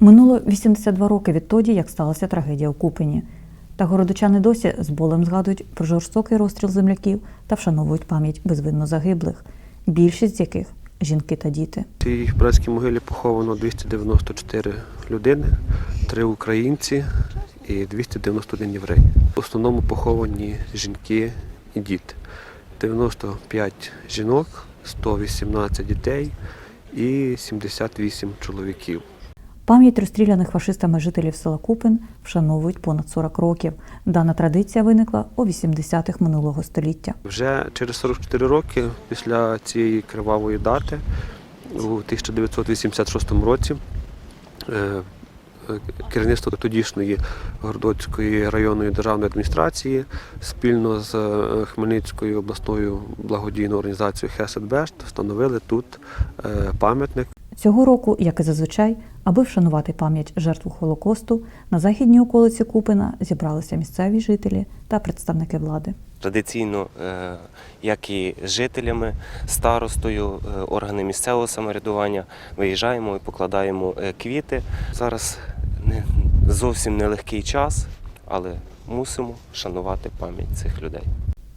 Минуло 82 роки відтоді, як сталася трагедія у Купені. Та городочани досі з болем згадують про жорстокий розстріл земляків та вшановують пам'ять безвинно загиблих, більшість з яких жінки та діти. В цій братській могилі поховано 294 людини, 3 українці і 291 єврей. В основному поховані жінки і діти. 95 жінок, 118 дітей і 78 чоловіків. Пам'ять розстріляних фашистами жителів села Купин вшановують понад 40 років. Дана традиція виникла у 80-х минулого століття. Вже через 44 роки після цієї кривавої дати, у 1986 році, е, е, керівництво тодішньої Городоцької районної державної адміністрації спільно з е, Хмельницькою обласною благодійною організацією Хесед-Бешт встановили тут пам'ятник Цього року, як і зазвичай, аби вшанувати пам'ять жертв Холокосту, на західній околиці Купина зібралися місцеві жителі та представники влади. Традиційно, е, як і жителями, старостою, е, органи місцевого самоврядування виїжджаємо і покладаємо е, квіти. Зараз не зовсім нелегкий час, але мусимо шанувати пам'ять цих людей.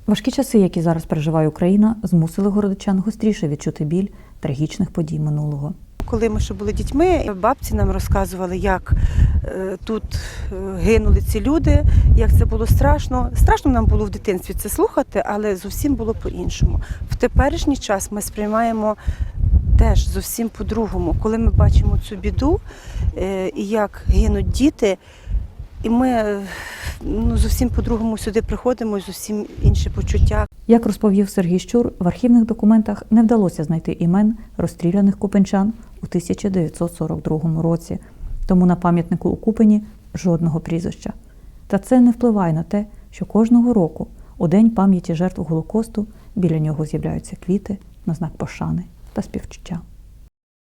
Важкі часи, які зараз переживає Україна, змусили городочан гостріше відчути біль трагічних подій минулого. Коли ми ще були дітьми, бабці нам розказували, як е, тут е, гинули ці люди, як це було страшно. Страшно нам було в дитинстві це слухати, але зовсім було по-іншому. В теперішній час ми сприймаємо теж зовсім по-другому, коли ми бачимо цю біду е, і як гинуть діти. І ми ну, зовсім по-другому сюди приходимо, зовсім інші почуття. Як розповів Сергій Щур, в архівних документах не вдалося знайти імен розстріляних купенчан у 1942 році, тому на пам'ятнику у Купені жодного прізвища. Та це не впливає на те, що кожного року, у день пам'яті жертв Голокосту, біля нього з'являються квіти на знак пошани та співчуття.